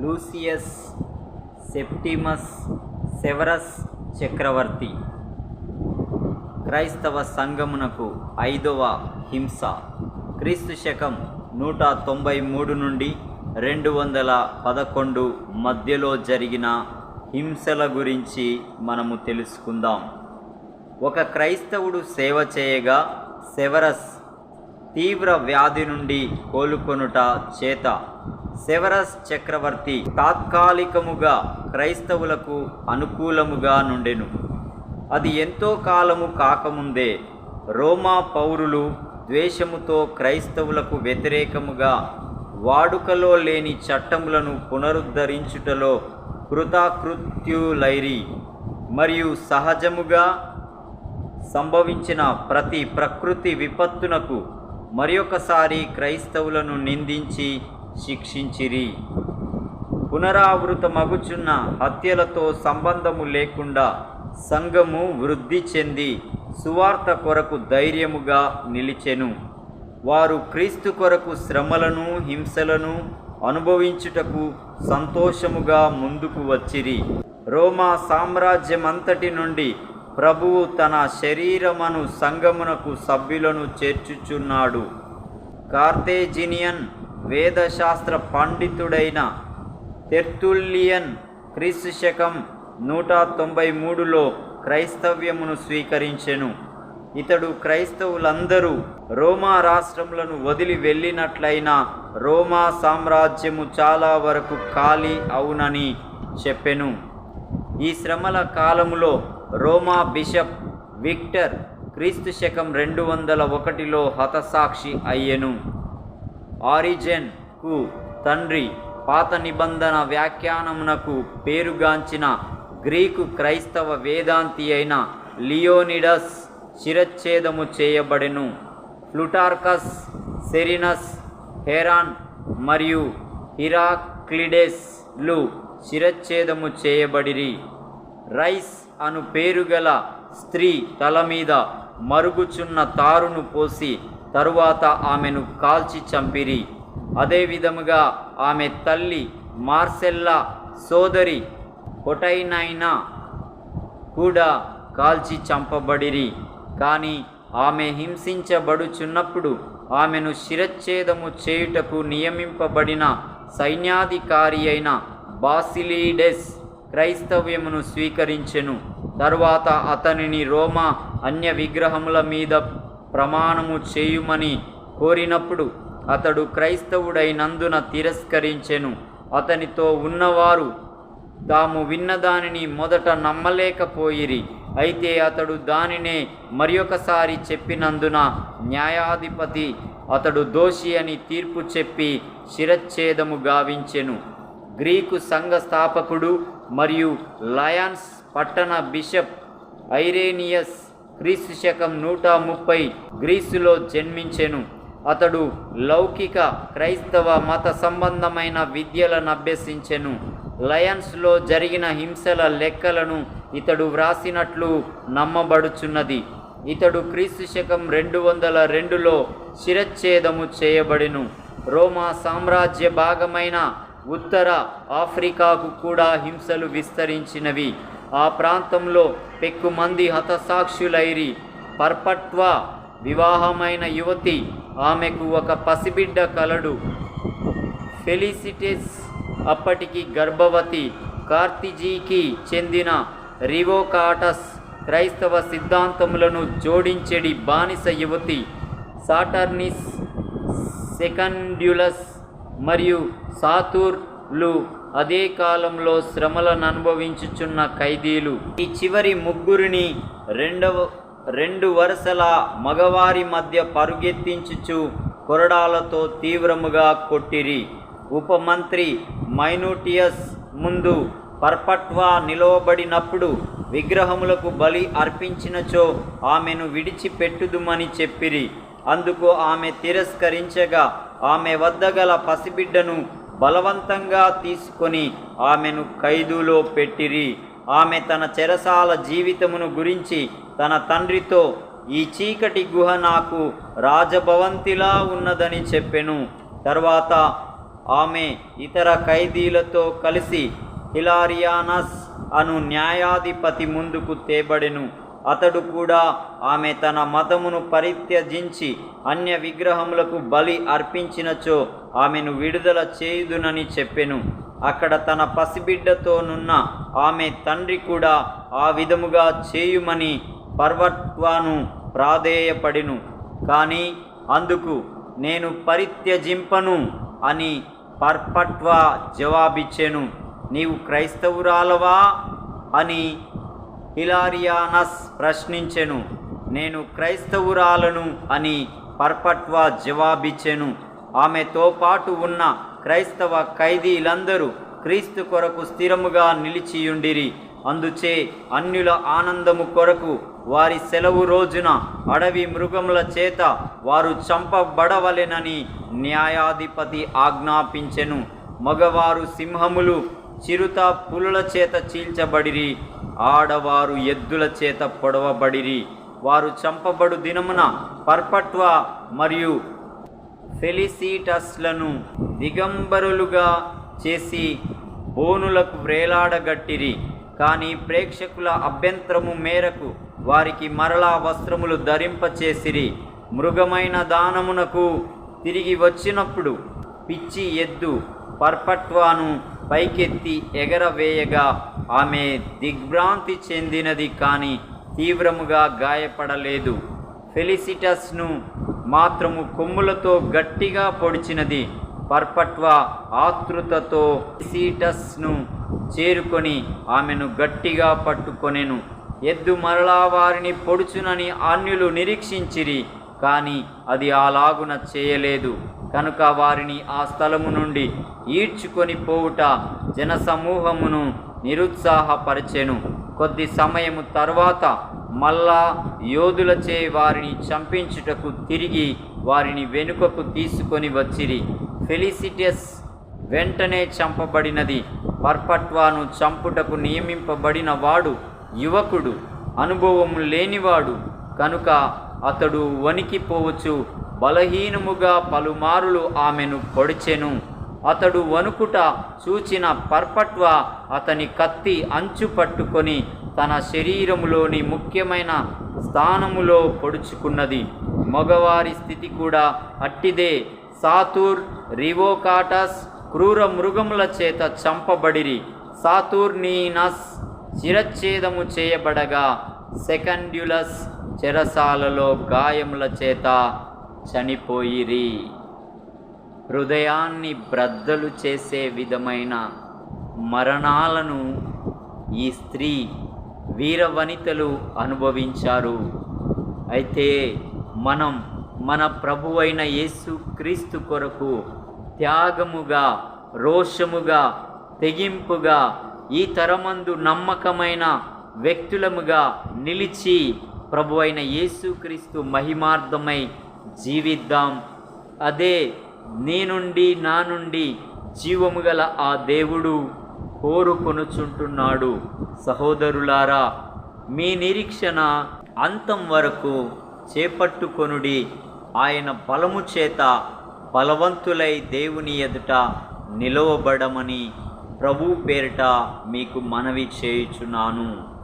Lucius సెప్టిమస్ సెవరస్ చక్రవర్తి. క్రైస్తవ సంఘమునకు ఐదవ హింస. క్రీస్తు శకం నూట తొంభై మూడు నుండి రెండు వందల పదకొండు మధ్యలో జరిగిన హింసల గురించి మనము తెలుసుకుందాం. ఒక క్రైస్తవుడు సేవ చేయగా సెవరస్ తీవ్ర వ్యాధి నుండి కోలుకొనుట చేత సెవరస్ చక్రవర్తి తాత్కాలికముగా క్రైస్తవులకు అనుకూలముగా నుండెను. అది ఎంతో కాలము కాకముందే రోమా పౌరులు ద్వేషముతో క్రైస్తవులకు వ్యతిరేకముగా వాడుకలో లేని చట్టములను పునరుద్ధరించుటలో కృతాకృత్యులైరి మరియు సహజముగా సంభవించిన ప్రతి ప్రకృతి విపత్తునకు మరొకసారి క్రైస్తవులను నిందించి శిక్షించిరి. పునరావృతమగుచున్న హత్యలతో సంబంధము లేకుండా సంఘము వృద్ధి చెంది సువార్త కొరకు ధైర్యముగా నిలిచెను. వారు క్రీస్తు కొరకు శ్రమలను హింసలను అనుభవించుటకు సంతోషముగా ముందుకు వచ్చిరి. రోమా సామ్రాజ్యమంతటి నుండి ప్రభువు తన శరీరమును సంగమునకు సభ్యులను చేర్చుచున్నాడు. కార్తేజినియన్ వేదశాస్త్ర పండితుడైన తెర్తుల్లియన్ క్రీస్తు శకం నూట తొంభై మూడులో క్రైస్తవ్యమును స్వీకరించెను. ఇతడు క్రైస్తవులందరూ రోమా రాష్ట్రములను వదిలి వెళ్ళినట్లయినా రోమా సామ్రాజ్యము చాలా వరకు ఖాళీ అవునని చెప్పెను. ఈ శ్రమల కాలములో రోమా బిషప్ విక్టర్ క్రీస్తు శకం రెండు వందల ఒకటిలో హతసాక్షి అయ్యెను. ఆరిజెన్కు తండ్రి పాత నిబంధన వ్యాఖ్యానమునకు పేరుగాంచిన గ్రీకు క్రైస్తవ వేదాంతి అయిన లియోనిడస్ శిరచ్ఛేదము చేయబడెను. ప్లుటార్కస్ సెరినస్ హెరాన్ మరియు హిరాక్లిడెస్లు శిరచ్ఛేదము చేయబడిరి. రైస్ అను పేరుగల స్త్రీ తల మీద మరుగుచున్న తారును పోసి తరువాత ఆమెను కాల్చి చంపిరి. అదే విధముగా ఆమె తల్లి మార్సెల్లా సోదరి పొటైనైనా కూడా కాల్చి చంపబడిరి. కానీ ఆమె హింసించబడుచున్నప్పుడు ఆమెను శిరచ్ఛేదము చేయుటకు నియమింపబడిన సైన్యాధికారి అయిన బాసిలీడెస్ క్రైస్తవ్యమును స్వీకరించెను. తరువాత అతనిని రోమా అన్య విగ్రహముల మీద ప్రమాణము చేయుమని కోరినప్పుడు అతడు క్రైస్తవుడైనందున తిరస్కరించెను. అతనితో ఉన్నవారు తాము విన్న దానిని మొదట నమ్మలేకపోయిరి. అయితే అతడు దానినే మరొకసారి చెప్పినందున న్యాయాధిపతి అతడు దోషి అని తీర్పు చెప్పి శిరచ్ఛేదము గావించెను. గ్రీకు సంఘ స్థాపకుడు మరియు లయన్స్ పట్టణ బిషప్ ఐరేనియస్ క్రీస్తు శకం నూట ముప్పై గ్రీసులో జన్మించెను. అతడు లౌకిక క్రైస్తవ మత సంబంధమైన విద్యలను అభ్యసించెను. లయన్స్లో జరిగిన హింసల లెక్కలను ఇతడు వ్రాసినట్లు నమ్మబడుచున్నది. ఇతడు క్రీస్తు శకం రెండు వందల రెండులో శిరచ్ఛేదము చేయబడెను. రోమా సామ్రాజ్య భాగమైన ఉత్తర ఆఫ్రికాకు కూడా హింసలు విస్తరించినవి. ఆ ప్రాంతంలో పెక్కుమంది హతసాక్షులైరి పర్పట్వ వివాహమైన యువతి. ఆమెకు ఒక పసిబిడ్డ కలడు. ఫెలిసిటెస్ అప్పటికి గర్భవతి. కార్తిజీకి చెందిన రివోకాటస్ క్రైస్తవ సిద్ధాంతములను జోడించెడి బానిస యువతి. సాటర్నిస్ సెకండ్యులస్ మరియు సాతూర్లు అదే కాలంలో శ్రమలను అనుభవించుచున్న ఖైదీలు. ఈ చివరి ముగ్గురిని రెండవ రెండు వరుసల మగవారి మధ్య పరుగెత్తించుచు కొరడాలతో తీవ్రముగా కొట్టిరి. ఉపమంత్రి మైనూటియస్ ముందు పర్పట్వా నిలవబడినప్పుడు విగ్రహములకు బలి అర్పించినచో ఆమెను విడిచిపెట్టుదుమని చెప్పిరి. అందుకు ఆమె తిరస్కరించగా ఆమె వద్ద గల పసిబిడ్డను బలవంతంగా తీసుకొని ఆమెను ఖైదులో పెట్టిరి. ఆమె తన చెరసాల జీవితమును గురించి తన తండ్రితో ఈ చీకటి గుహ నాకు రాజభవంతిలా ఉన్నదని చెప్పెను. తర్వాత ఆమె ఇతర ఖైదీలతో కలిసి హిలారియానస్ అను న్యాయాధిపతి ముందుకు తేబడెను. అతడు కూడా ఆమె తన మతమును పరిత్యజించి అన్య విగ్రహములకు బలి అర్పించినచో ఆమెను విడుదల చేయుదునని చెప్పెను. అక్కడ తన పసిబిడ్డతోనున్న ఆమె తండ్రి కూడా ఆ విధముగా చేయుమని పర్వత్వాను ప్రాధేయపడిను. కానీ అందుకు నేను పరిత్యజింపను అని పర్పట్వా జవాబిచ్చెను. నీవు క్రైస్తవురాలవా? అని హిలారియానస్ ప్రశ్నించెను నేను క్రైస్తవురాలను అని పర్పట్వ జవాబిచ్చెను. ఆమెతో పాటు ఉన్న క్రైస్తవ ఖైదీలందరూ క్రీస్తు కొరకు స్థిరముగా నిలిచియుండిరి. అందుచే అన్యుల ఆనందము కొరకు వారి సెలవు రోజున అడవి మృగముల చేత వారు చంపబడవలెనని న్యాయాధిపతి ఆజ్ఞాపించెను. మగవారు సింహములు చిరుత పులుల చేత చీల్చబడిరి ఆడవారు ఎద్దుల చేత పొడవబడిరి. వారు చంపబడు దినమున పర్పట్వ మరియు ఫెలిసీటస్లను దిగంబరులుగా చేసి బోనులకు వ్రేలాడగట్టిరి కానీ ప్రేక్షకుల అభ్యంతరము మేరకు వారికి మరలా వస్త్రములు ధరింపచేసిరి. మృగమైన దానమునకు తిరిగి వచ్చినప్పుడు పిచ్చి ఎద్దు పర్పట్వాను పైకెత్తి ఎగరవేయగా ఆమె దిగ్భ్రాంతి చెందినది కానీ తీవ్రముగా గాయపడలేదు. ఫెలిసిటస్ను మాత్రము కొమ్ములతో గట్టిగా పొడిచినది. పర్పట్వ ఆతృతతో ఫెలిసిటస్ను చేరుకొని ఆమెను గట్టిగా పట్టుకొనెను. ఎద్దు మరలా వారిని పొడుచునని అన్యులు నిరీక్షించిరి. కానీ అది అలాగున చేయలేదు. కనుక వారిని ఆ స్థలము నుండి ఈడ్చుకొని పోవుట జనసమూహమును నిరుత్సాహపరిచెను. కొద్ది సమయము తర్వాత మళ్ళా యోధులచే వారిని చంపించుటకు తిరిగి వారిని వెనుకకు తీసుకొని వచ్చిరి. ఫెలిసిటస్ వెంటనే చంపబడినది. పర్పట్వాను చంపుటకు నియమింపబడిన వాడు యువకుడు. అనుభవము లేనివాడు. కనుక అతడు వణికిపోవచ్చు బలహీనముగా పలుమారులు ఆమెను పొడిచెను. అతడు వణుకుట చూచిన పర్పట్వ అతని కత్తి అంచు పట్టుకొని తన శరీరములోని ముఖ్యమైన స్థానములో పొడుచుకున్నది. మగవారి స్థితి కూడా అట్టిదే. సాతూర్ రివోకాటస్ క్రూర మృగముల చేత చంపబడిరి. సాతూర్నీనస్ శిరచ్ఛేదము చేయబడగా. సెకండ్యులస్ చెరసాలలో గాయముల చేత చనిపోయిరి. హృదయాన్ని బ్రద్దలు చేసే విధమైన మరణాలను ఈ స్త్రీ వీరవనితలు అనుభవించారు. అయితే మనం మన ప్రభువైన యేసు క్రీస్తు కొరకు త్యాగముగా రోషముగా తెగింపుగా ఈ తరమందు నమ్మకమైన వ్యక్తులముగా నిలిచి ప్రభు అయిన యేసుక్రీస్తు మహిమార్థమై జీవిద్దాం. అదే నీ నుండి నా నుండి జీవము గల ఆ దేవుడు కోరుకొనుచుంటున్నాడు. సహోదరులారా మీ నిరీక్షణ అంతం వరకు చేపట్టుకొనుడి. ఆయన బలము చేత బలవంతులై దేవుని ఎదుట నిలవబడమని ప్రభు పేరిట మీకు మనవి చేయుచున్నాను.